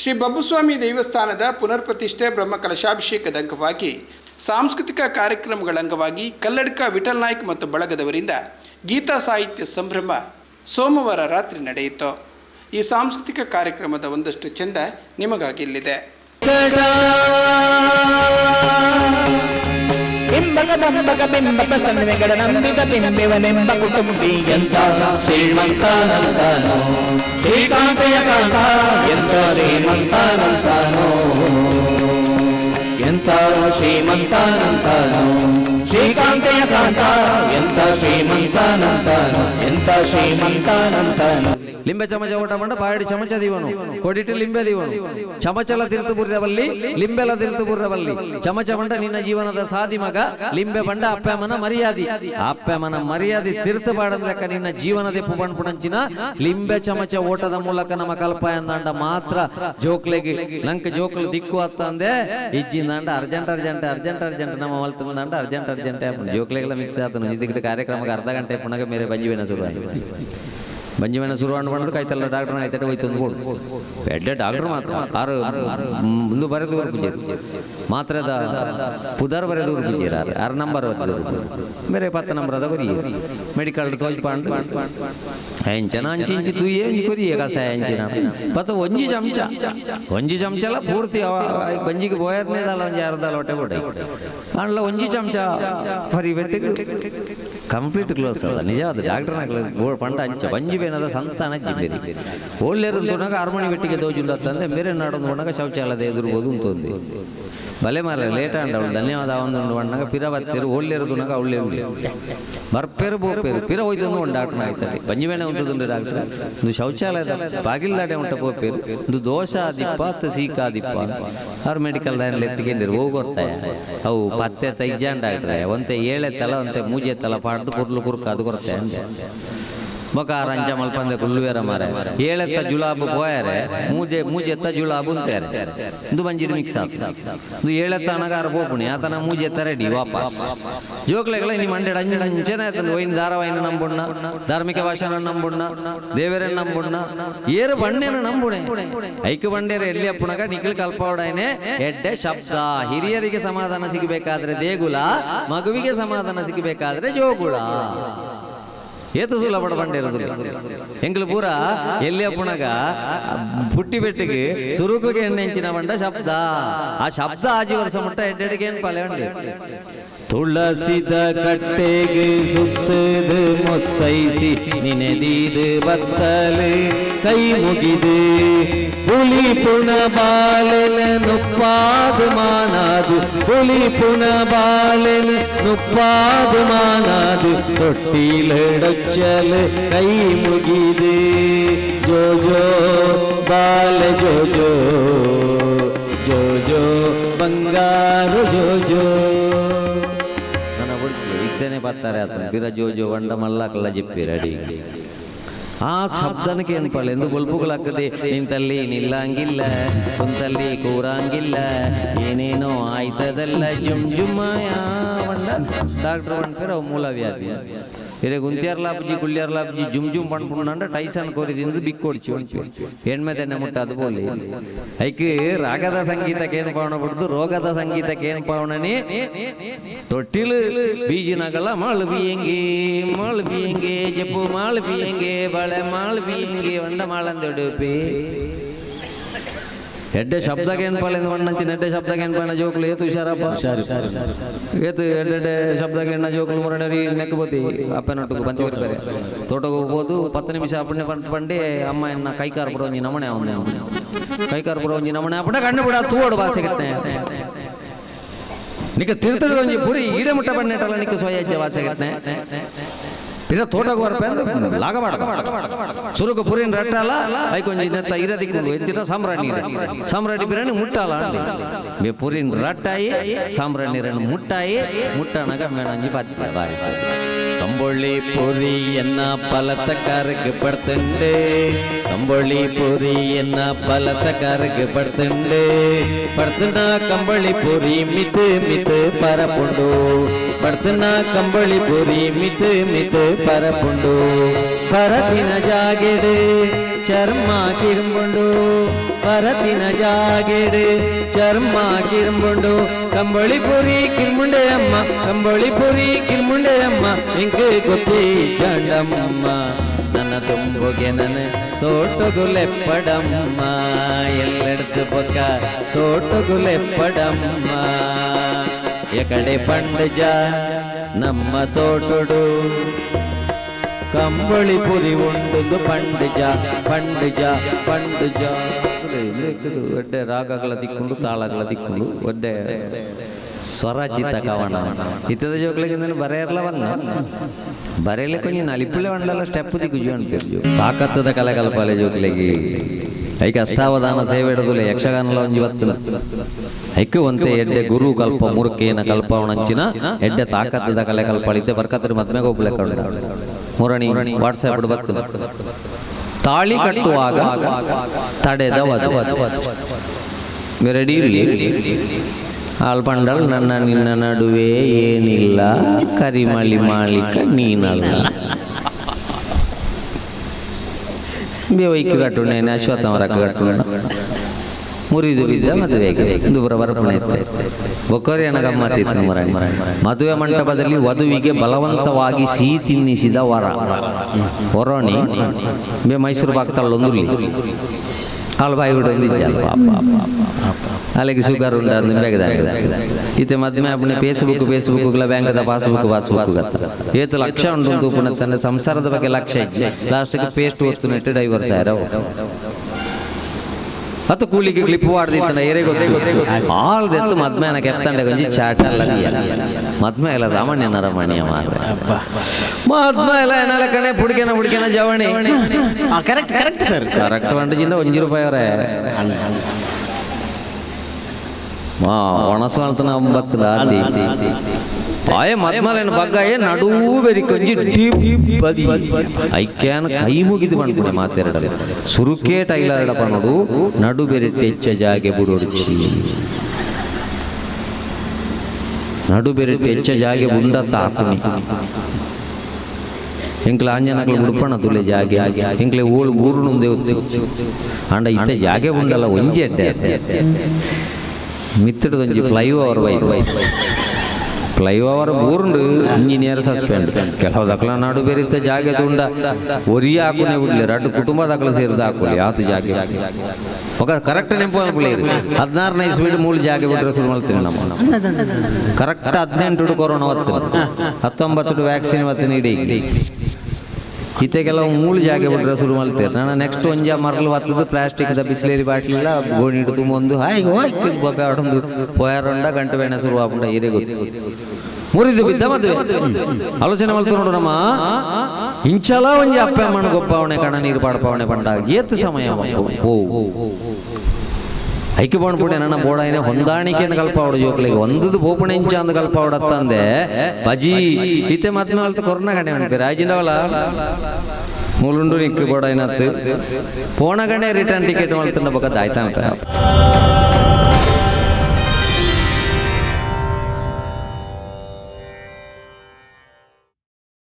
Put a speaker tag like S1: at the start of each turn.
S1: ಶ್ರೀ ಬಬ್ಬುಸ್ವಾಮಿ ದೇವಸ್ಥಾನದ ಪುನರ್ ಪ್ರತಿಷ್ಠೆ ಬ್ರಹ್ಮ ಕಲಶಾಭಿಷೇಕದ ಅಂಗವಾಗಿ, ಸಾಂಸ್ಕೃತಿಕ ಕಾರ್ಯಕ್ರಮಗಳ ಅಂಗವಾಗಿ ಕಲ್ಲಡ್ಕ ವಿಠಲ್ ನಾಯ್ಕ್ ಮತ್ತು ಬಳಗದವರಿಂದ ಗೀತಾ ಸಾಹಿತ್ಯ ಸಂಭ್ರಮ ಸೋಮವಾರ ರಾತ್ರಿ ನಡೆಯಿತು. ಈ ಸಾಂಸ್ಕೃತಿಕ ಕಾರ್ಯಕ್ರಮದ ಒಂದಷ್ಟು ಚೆಂದ ನಿಮಗಾಗಿ ಇಲ್ಲಿದೆ
S2: ಬಿಂಬಕ ದಂಬಕ ಬಿಂಬ ಪ್ರಸನ್ನವೆಗಳ ನಂಬಿದ ಬಿಂಬಿವನೆಂಬ ಕುಟುಂಬಿ
S3: ಎಂತ ಶ್ರೀಮಂತನಂತನೋ ಶ್ರೀಕಾಂತೆಯ ಕಾಂತ ಎಂತ ಶ್ರೀಮಂತನಂತನೋ ಎಂತ ಶ್ರೀಮಂತನಂತನೋ ಶ್ರೀಕಾಂತೆಯ ಕಾಂತ ಎಂತ ಶ್ರೀಮಂತನಂತನೋ ಎಂತ ಶ್ರೀಮಂತನಂತನೋ
S4: ಲಿಂಬೆ ಚಮಚ ಊಟ ಮಾಡ ಬಾಯಡಿ ಚಮಚ ದೀವನು. ಕೊಡಿಟ್ಟು ಲಿಂಬೆ ದೀವನು. ಚಮಚಲ ತಿರುತು ಬುರ್ರವಲ್ಲಿ ಲಿಂಬೆಲ ತಿರುತು ಬುರ್ರವಲ್ಲಿ ಚಮಚ ಬಂಡ ನಿನ್ನ ಜೀವನದ ಸಾಧಿ ಮಗ, ಲಿಂಬೆ ಬಂಡ ಅಪ್ಪಮ್ಮನ ಮರ್ಯಾದಿ. ಅಪ್ಪಮ್ಮನ ಮರ್ಯಾದಿ ತಿರುತು ಬಾಡಂದ್ರಕ್ಕ ನಿನ್ನ ಜೀವನದ ಪುಬಣ್ ಲಿಂಬೆ ಚಮಚ ಓಟದ ಮೂಲಕ ನಮ್ಮ ಕಲ್ಪ ಎಂದಾಂಡ ಮಾತ್ರ ಜೋಕ್ಲೆಗೆ, ಲಂಕ ಜೋಕ್ಲು ದಿಕ್ಕು ಅತ್ತಂದೆ ಇಜ್ಜಿಂದಾಂಡ ಅರ್ಜೆಂಟ್ ಅರ್ಜೆಂಟ್ ಅರ್ಜೆಂಟ್ ಅರ್ಜೆಂಟ್, ನಮ್ಮ ಮಲ್ತು ಬಂದಾಂಡ ಅರ್ಜೆಂಟ್ ಅರ್ಜೆಂಟ್. ಜೋಕ್ಲೆಗೆಲ್ಲ ಮಿಕ್ಸ್ ಆತನು. ಇದಕ್ಕೆ ಕಾರ್ಯಕ್ರಮಕ್ಕೆ ಅರ್ಧ ಗಂಟೆ ಪುನಃ ಮೇರೆ ಬಂಜಿವೇನ ಸುಭಾಷ್? ಶುರು ಬಂಜಿಮೇನ ಶುರು ಮಾಡ್ಬಾರ್ದು ಕಾಯ್ತಲ್ಲ ಡಾಕ್ಟರ್ ಆಯ್ತಡೆ ಹೋಯ್ತು ಅಂದ್ಕೊಡು ಎಡ್ಡೆ ಡಾಕ್ಟರ್ ಮಾತ್ರ ಆರು ಮುಂದೆ ಬರೆದು ಪೂಜೆ ಮಾತ್ರದ ಪುದರ್ ಬರೆದು ಪೂಜೆ ಆರು ನಂಬರ್ ಬರೆದು ಬೇರೆ ಪತ್ತ ನಂಬರ್ ಅದ ಬರೀ ಮೆಡಿಕಲ್ ತೋಜ್ಪಾಂಡು ಎಂಚನ ಅಂಚಿ ಇಂಚಿ ತುಯ್ಯೆ ಇಂಚಿ ಕೊರಿಯೆ ಕಸ ಹೆಂಚಿನ. ಪತ್ತ ಒಂಜಿ ಚಮಚ. ಒಂಜಿ ಚಮಚಲ ಪೂರ್ತಿ ಬಂಜಿಗೆ ಬೋಯರ್ನೇದಲ್ಲ ಒಂಜಿ ಅರ್ಧ ಲೋಟೆ ಕೊಡೆ ಅಂಡ್ಲ ಒಂಜಿ ಚಮಚ ಫರಿ ಬೆಟ್ಟಿಗೆ. ಕಂಪ್ಲೀಟ್ ಕ್ಲೋಸ್ ಅದ. ನಿಜ ಅದು ಡಾಕ್ಟರ್ ಪಂಡ ಅಂಚ. ಬಂಜಿ ಬೇನದ ಸಂತಾನ ಜಿಬ್ಬೇರಿ ಒಳ್ಳೆರು ತುಣಗ ಅರಮಣಿ ಬೆಟ್ಟಿಗೆ ದೋಜುಂಡ ಅಂತಂದ್ರೆ ಬೇರೆ ನಾಡೊಂದು ಒಣಗ ಶೌಚಾಲಯದ ಎದುರ್ಬೋದು ಅಂತಂದು ಬಲೆ ಮಾರ ಲೇಟ್ ಅಂಡ ಅವಳು ಧನ್ಯವಾದ ಒಂದು ಅಣ್ಣಾಗ ಪಿರ ಬತ್ತಿರು ಒಳ್ಳೆರು ನಗ ಒಳ್ಳೆ ಉಳ್ಳಿ. ಬರ್ಪೇರು ಬೋಪೇರು ಪಿರ ಹೋಯ್ತು ಒಂದು ಡಾಕ್ಟರ್ ಆಯ್ತದೆ. ಬಂಜಿಮೇಣೆ ಉಂಟದುಂಡು ಡಾಕ್ಟರ್ ಒಂದು ಶೌಚಾಲಯದ ಬಾಗಿಲ್ದಾಡೆ ಉಂಟ ಬೋಪೇರು. ಒಂದು ದೋಷ ದಿಪ್ಪ ಅತ್ತು ಸೀಕಾ ದಿಪ್ಪ. ಅವ್ರು ಮೆಡಿಕಲ್ ದಾನಲ್ಲಿ ಎತ್ತಿಕೊಂಡಿರು ಹೋಗೋರ್ತಾಯ ಅವು ಪತ್ತೆ ತೈಜಾನ್ ಡಾಕ್ಟ್ರೆ ಒಂತೆ ಏಳೆ ತಲ ಒಂತೆ ಮೂಜೆ ತಲ ಪಾಡ್ದು ಕುರ್ಲು ಕುರ್ಕ ಅದು. ಕೊರತೆ ಬಕಾರ ಅಂಚ ಮಲ್ಪಂದೆ ಕುಲ್ಲುವೇರ ಮಾರೆ. ಏಳೆತ್ತ ಜುಲಾಬು ಪೋಯಾರೆ, ಮೂಜೆ ಮೂಜೆತ್ತ ಜುಲಾಬು ಅಂತ ಇದು ಬಂಜಿರು ಮಿಕ್ಸ್ ಇದು ಏಳೆತ್ತ ಅನಗಾರ ಹೋಗುಣಿ ಆತನ ಮೂಜೆತ್ತ ರೆಡಿ, ವಾಪಸ್. ಜೋಕ್ಲೆಗಳ ನಿಮ್ಮ ಮಂಡೆ ಅಂಜನ ಅಂಚನೆ ಆತಂದು ಒಯ್ನ ಧಾರಾವಾಹಿನ ನಂಬುಣ್ಣ, ಧಾರ್ಮಿಕ ಭಾಷೆನ ನಂಬುಣ್ಣ, ದೇವರನ್ನ ನಂಬುಣ್ಣ, ಏರು ಬಂಡೆನ ನಂಬುಣೆ. ಐಕ್ಯ ಬಂಡೇರ ಎಲ್ಲಿ ಅಪ್ಪುಣಗ, ನಿಖಿಲ್ ಕಲ್ಪವಡನೆ ಎಡ್ಡೆ ಶಬ್ದ. ಹಿರಿಯರಿಗೆ ಸಮಾಧಾನ ಸಿಗಬೇಕಾದ್ರೆ ದೇಗುಲ, ಮಗುವಿಗೆ ಸಮಾಧಾನ ಸಿಗಬೇಕಾದ್ರೆ ಜೋಗುಳ. ಏತು ಸುಲ ಬಡಬಂಡಿರೋದು ಎಂಗ್ಲು ಪೂರ ಎಲ್ಲಿ ಪುಣಗ ಪುಟ್ಟಿ ಬೆಟ್ಟಿಗೆ ಸುರುಕುಗೆ ಎಣ್ಣೆಂಚಿನ ಬಂಡ ಶಬ್ದ. ಆ ಶಬ್ದ ಆಜಿ ವರ್ಷ ಮುಟ್ಟ ಎಡ್ಡೆಡಿಗೆ ಏನ್ ಪಾಲೆ ಉಂಡಿ
S3: ತುಳಸಿದ ಕಟ್ಟೆಗೆ ಸುತ್ತದು ಮೊತ್ತೈಸಿ ನಿನೆದಿದು ಬತ್ತಲು ಕೈ ಮುಗಿದು. ಹುಲಿ ಪುಣ ಬಾಲೆನ ನುಪ್ಪಾದು ಮಾನಾದು ಹುಲಿ ಪುಣ ಬಾಲೆನ ನುಪ್ಪಾದು ಮಾನಾದು ತೊಟ್ಟಿಲಡೊಚ್ಚಲು ಕೈ ಮುಗಿದು ಜೋ ಜೋ ಬಾಲ ಜೋ ಜೋ ಜೋ ಜೋ ಬಂಗಾರು ಜೋ ಜೋ
S4: ನನ್ನ ಬಿಡ್ತು ಇತ್ತೇನೆ ಬರ್ತಾರೆ ಆತನ ಬಿರ ಜೋಜೋ ವಂಡ ಮಲ್ಲ ಕಲ್ಲ ಜಿಪ್ಪಿ ರೆಡಿ ಆ ಶಬ್ದನಕ್ಕೆ ಏನು ಪಳ್ಳ ಎಂದು ಬಲ್ಬುಗಳಾಗದೆ ನಿಂತಲ್ಲಿ ನಿಲ್ಲಂಗಿಲ್ಲ ಕುಂತಲ್ಲಿ ಕೂರಂಗಿಲ್ಲ ಏನೇನೋ ಆಯ್ತದಲ್ಲ ಜುಮ್ ಜುಮ್ಮಾಯ ವಂಡ ಡಾಕ್ಟರ್ ಬಂಡ್ಪೇರ ಅವು ಮೂಲ ವ್ಯಾಧಿ ಇರೇ ಗುಂತಿಯರ್ಲಾಪ್ಜಿ ಕುಳ್ಳಿಯರ್ಲಾಪ್ಜಿ ಜುಮ್ ಜುಮ್ ಪಂಡ್ಪುಂಡ ಟೈಸನ್ ಕೋರಿದಿಂದ ಬಿಕ್ಕೊಡ್ಚಿ ಹೆಣ್ಮೆ ತೆನ್ನೆ ಮುಟ್ಟ ಅದು ಬೋಲಿ ಐಕ್ ರಾಗದ ಸಂಗೀತಕ್ಕೆ ಏನು ಪಾವನ ಬಿಡ್ದು ರೋಗದ ಸಂಗೀತಕ್ಕೆ ಏನು ಪಾವನನಿ ತೊಟ್ಟಿಲು ಬೀಜಿನಾಗಲ್ಲ ಮಾಳು ಬಿಯಂಗೆ ಮಾಳು ಬಿಯಂಗೆ ಜಪ್ಪು ಮಾಳು ಬಿಯಂಗೆ ಬಳೆ ಮಾಳು ಬಿಯಂಗೆ ಒಂಡ ಮಾಳಂದೊಡುಪಿ ಎಡ್ಡೆ ಶಬ್ದಕ್ಕೆ ಏನು ಪಾಲಿಂದ ಬಣ್ಣಂಚಿನ ಎಡ್ಡೆ ಶಬ್ದಕ್ಕೆ ಏನು ಬಣ್ಣ ಜೋಕ್ಲು ಏತು ಹುಷಾರಪ್ಪ? ಏತು ಎಡ್ಡೆ ಶಬ್ದಕ್ಕೆ ಎಣ್ಣ ಜೋಕ್ಲು ಮುರಣರಿ ನೆಕ್ಕಬೋತಿ ಅಪ್ಪನೊಟ್ಟಿಗೆ ಬಂತು ಬರ್ತಾರೆ ತೋಟಕ್ಕೆ ಹೋಗ್ಬೋದು, ಪತ್ತು ನಿಮಿಷ ಅಪ್ಪಣೆ ಬಂಡಿ ಅಮ್ಮ ಎನ್ನ ಕೈಕಾರ ಬರೋಂಜಿ ನಮಣೆ ಅವನೇ ಕೈಕಾರ ಬರೋಂಜಿ ನಮಣೆ ಅಪ್ಪಣ ಕಣ್ಣು ಬಿಡ, ತೂವಡು ಭಾಷೆಗೆ ನಿಕ್ಕ ತಿರುತಡದೊಂಜಿ ಪುರಿ, ಈಡೆ ಮುಟ್ಟ ಬಣ್ಣೆಟಲ್ಲ ನಿಕ್ಕ ಸ್ವಯಜ್ಜ ಭಾಷೆಗೆ ಇದ ತೋಟಕ್ಕೆ ಬರ್ಪ ಲಾಗಮಾಡ ಸುರುಕು ಪುರಿನ ರಟ್ಟಲ್ಲ ಐಕೊಂಜಿ ನೆತ್ತ ಇರದಿಕ್ಕೆ ಎತ್ತಿನ ಸಾಮ್ರಾಣಿ ಸಾಮ್ರಾಣಿ ಬಿರಣಿ ಮುಟ್ಟಲ್ಲ ಬೆ ಪುರಿನ ರಟ್ಟಾಯಿ ಸಾಮ್ರಾಣಿ ರಣ ಮುಟ್ಟಾಯಿ ಮುಟ್ಟಣಗ ಮೇಣಂಜಿ ಪತ್ತಿ ಬಾರಿ
S3: ಕಂಬೊಳ್ಳಿ ಪುರಿ ಎನ್ನ ಪಲತಕಾರಕ್ಕೆ ಪಡ್ತಂಡೆ ಕಂಬೊಳ್ಳಿ ಪುರಿ ಎನ್ನ ಪಲತಕಾರಕ್ಕೆ ಪಡ್ತಂಡೆ ಪಡ್ತನ ಕಂಬಳಿ ಪುರಿ ಮಿತ್ ಮಿತ್ ಪರಪುಂಡು ಪಡ್ತನ ಕಂಬಳಿ ಪುರಿ ಮಿತ್ ಮಿತ್ ಪರಪುಂಡು. ಪರತಿನ ಜಾಗೆಡೆ
S4: ಚರ್ಮ ಕಿರುಂಬುಂಡು. ಪರತಿನ ಜಾಗೆಡೆ ಚರ್ಮ ಕಿರುಂಬುಂಡು. ಕಂಬಳಿ ಪುರಿ ಕಿರ್ಮುಂಡೆ ಅಮ್ಮ, ಕಂಬಳಿ ಪುರಿ ಕಿರ್ಮುಂಡೆ ಅಮ್ಮ. ಇಂಕ್ ಗೊತ್ತಿ ಚಂಡಮ್ಮ ನನ್ನ ತುಂಬುಗೆ ನನ್ನ ತೋಟಗುಲೆಪ್ಪಡಮ್ಮ. ಎಲ್ಲೆಡ್ದು ಪಕ್ಕ ತೋಟಗುಲೆಪ್ಪಡಮ್ಮ. ಎಕಡೆ ಪಂಡಜ ನಮ್ಮ ತೋಟುಡು. ಕಂಬಳಿ ಪುರಿ ಉಂಡುದು ಪಂಡಜ ಪಂಡಜ ಪಂಡಜ. ಒಡ್ಡೆ ರಾಗಗಳ ದಿಕ್ಕೊಂಡು ತಾಳಗಳ ದಿಕ್ಕುಂಡು ಒಡ್ಡೆ ಸ್ವರಚಿತ ಕವನ. ಇತ್ತದ ಜೋಕ್ಲಿಗೆ ನಾನು ಬರೆಯರ್ಲ ಬಂದ ಬರೆಯಲಿ ಕೊಂಚ ನಲಿಪುಳೆ ಮಂಡಲ ಸ್ಟೆಪ್ ದಿಗ್ಗುಜು ಅನ್ಪಿರ್ಜು ತಾಕತ್ತದ ಕಲೆಕಲ್ಪಾಲೆ ಜೋಕ್ಲಿಗೆ. ಐಕ ಅಷ್ಟಾವಧಾನ ಸೇವೆ ಹಿಡಿದುಲೆ ಯಕ್ಷಗಾನಲ ಬತ್ತನ ಐಕ ಒಂತೆ ಎಡ್ಡೆ ಗುರು ಕಲ್ಪ ಮುರುಕೇನ ಕಲ್ಪವಣಂಚಿನ ಎಡ್ಡೆ ತಾಕತ್ತದ ಕಲೆ ಕಲ್ಪಳಿತೆ ಬರ್ಕತ್ರಿ ಮದ್ಮೆಗೆ ಹೋಗ್ಲೆ ಕಳ್ಳ ಮುರಣಿ ವಾಟ್ಸ್ಆ್ಯಪ್ ಬತ್ತು ತಾಳಿ ಕಟ್ಟುವಾಗ ತಡೆದ ರೆಡಿ ಆಲ್ಪಂಡಲ್ ನನ್ನ ನಿನ್ನ ನಡುವೆ ಏನಿಲ್ಲ ಕರಿಮಳಿ ಮಾಲೀಕ ನೀನಲ್ಲ. ಬೇವೈಕ್ಯ ಕಟ್ಟುಂಡೇನೆ ಅಶ್ವತ್ಥಮರಕ್ಕೆ ಕಟ್ಟುಂಡ ಮುರಿದುರಿದ ಮದುವೆಗೆ. ದೂರ ಬರಪಣೆ ಬೊಕ್ಕರಿ ಗಮ್ಮತ್ತಿತ್ತು ಮದುವೆ ಮಂಟಪದಲ್ಲಿ ವಧುವಿಗೆ ಬಲವಂತವಾಗಿ ಸಿಹಿ ತಿನ್ನಿಸಿದ ವರ. ಹೊರೋಣಿ ಬೇ ಮೈಸೂರು ಬಾಕ್ತಳ್ಳೊಂದು ಹಾಲು ಬಾಯಿ ಬಿಡೊಂದಿದ್ದ ಅಲ್ಲಿಗೆ ಶುಗರ್ ಉಂಡ ಬೇಗದ ಈತೆ ಮದ್ಮೆ ಅಪ್ಪಣೆ ಫೇಸ್ಬುಕ್ ಫೇಸ್ಬುಕ್ ಬ್ಯಾಂಕದ ಪಾಸ್ಬುಕ್ ಪಾಸ್ಬುಕ್ ಗತ್ತ ಏತು ಲಕ್ಷ ಉಂಟು ತೂಪುನ ತನ್ನ ಸಂಸಾರದ ಬಗ್ಗೆ ಲಕ್ಷ ಇಜ್ಜೆ ಲಾಸ್ಟ್ಗೆ ಪೇಸ್ಟ್ ಒತ್ತು ನೆಟ್ಟು ಡೈವರ್ಸ್ ಆಯ್ರವ ಹತ್ತು ಕೂಲಿಗೆ ಕ್ಲಿಪ್ ಏರೆ ಗೊತ್ತೇ. ಆಳ್ದೆತ್ತು ಮದ್ಮೇನ ಕೆತ್ತಂಡೆ ಗಂಜಿ ಚಾಟ ಅಲ್ಲ ಮದ್ಮೆ ಎಲ್ಲ ಸಾಮಾನ್ಯ ನರಮಣಿಯ ಮಾರ್ರೆ ಮದ್ಮೆ ಎಲ್ಲ ಏನಲ್ಲ ಕಣೆ ಪುಡಿಕೆನ ಪುಡಿಕೆನ ಜವಣಿ.
S2: ಕರೆಕ್ಟ್ ಕರೆಕ್ಟ್ ಸರ್
S4: ಕರೆಕ್ಟ್ ಒಂಜಿ ರೂಪಾಯಿ ಅವರೇ. ಮಾ ಒಣಸು ಅಂತನ ಒಂಬತ್ತು ದಾದಿ. ಆಯ ಮದ್ಮಲೇನ ಬಗ್ಗಾಯ ನಡೂ ಬೆರಿ ಕಂಜಿ ಡೀಪ್ ಬದಿ. ಐಕ್ಯಾನ ಕೈ ಮುಗಿದು ಮಾಡ್ಕೊಂಡೆ ಮಾತೆರಡಲ್ಲ ಸುರುಕೇಟ ಎಡಪ ನೋಡು ಬೆರಿ ಟೆಚ್ಚ ಜಾಗೆ ಬುಡೊಡ್ಚಿ. ನಡು ಬೆರಿ ಟೆಚ್ಚ ಜಾಗೆ ಬುಂಡತ್ತ ಹಾಕುನಿ ಎಂಕ್ಲೆ ಆಂಜನಕ್ಲೆ ಉಡುಪಣ ತುಲೆ ಜಾಗೆ ಎಂಕ್ಲೆ ಓಳು ಊರು ನುಂದೆ ಒತ್ತಿ ಅಂಡ ಇತ್ತೆ ಜಾಗೆ ಉಂಡಲ್ಲ ಒಂಜಿ ಅಡ್ಡೆ ಮಿತ್ತಡದೊಂಜಿ fly over by flyover ಊರುಂಡು ಇಂಜಿನಿಯರ್ ಸಸ್ಪೆಂಡ್ ಕೆಲವು ದಕ್ಕಲ ನಾಡು ಬೇರಿತ್ತ ಜಾಗೆ ತುಂಡ ಒರಿ ಹಾಕುನೆ ಬಿಡ್ಲಿ ರಡ್ಡು ಕುಟುಂಬ ದಕ್ಕಲ ಸೇರಿದ ಹಾಕೊಳ್ಳಿ ಆತು ಜಾಗೆ. ಒಕ ಕರೆಕ್ಟ್ ನೆನಪು ಹದಿನಾರು ನೈಸ್ ಇಸ್ವಿಡ್ ಮೂಲು ಜಾಗೆ ಬಿಟ್ರೆ ಶುರು ಮಾಡ್ತೀನಿ ನಮ್ಮ ಕರೆಕ್ಟ್ ಹದಿನೆಂಟು ಕೊರೋನಾ ಹೊತ್ತು ಹತ್ತೊಂಬತ್ತು ವ್ಯಾಕ್ಸಿನ್ ಹೊತ್ತು ನೀಡಿ. ಈತೆ ಕೆಲವು ಮೂಲ ಜಾಗೆ ಬಿಟ್ರೆ ಶುರು ಮಾಡ್ತೀರಿ. ನಾನು ನೆಕ್ಸ್ಟ್ ಒಂಜ ಮರಲು ಹೊತ್ತದು ಪ್ಲಾಸ್ಟಿಕ್ ದ ಬಿಸ್ಲೇರಿ ಬಾಟ್ಲಿಲ್ಲ, ಗೋಣಿ ಇಟ್ಟು ತುಂಬೊಂದು ಹಾಯ್ ಹೋಯ್ತು ಬೊಬ್ಬೆ ಆಡೊಂದು ಹೋಯಾರೊಂಡ ಗಂಟೆ ಬೇಣ ಶುರು ಆಗ್ಬಿಟ್ಟ ಹಿರೇ ಗೊತ್ತು ಮುರಿದು ಬಿದ್ದ ಮದುವೆ. ಆಲೋಚನೆ ಮಾಡ್ತು ನೋಡು ನಮ್ಮ. ಇಂಚಲ ಒಂಜಿ ಅಪ್ಪ ಮಣ್ಣು ಗೊಪ್ಪವಣೆ ಕಣ ನೀರು ಪಾಡಪಾವಣೆ, ಪಂಡ, ಏತ್ ಸಮಯ ಓ ಐಕ್ಯ ಪುಣೆ ನನ್ನ ಬೋಡಾಯಿನ ಹೊಂದಾಣಿಕೆಯನ್ನು ಕಲ್ಪಾವಡು ಜೋಕ್ಲಿಗೆ. ಒಂದದು ಬೋಪಣೆ ಇಂಚ ಅಂದ. ಕಲ್ಪಾವಡತ್ತಂದೆ ಬಜಿ ಇತ್ತೆ ಮತ್ತೆ ಮಲ್ತು ಕೊರೋನಾ ಗಣೆ ಅನ್ಪಿ ರಾಜಿನವಲ ಮೂಲುಂಡು ನಿಕ್ಕು ಬೋಡಾಯಿನತ್ತು ಪೋಣ ಗಣೆ ರಿಟರ್ನ್ ಟಿಕೆಟ್ ಮಲ್ತುಂಡ ಬಕ್ಕ ದಾಯ್ತಾ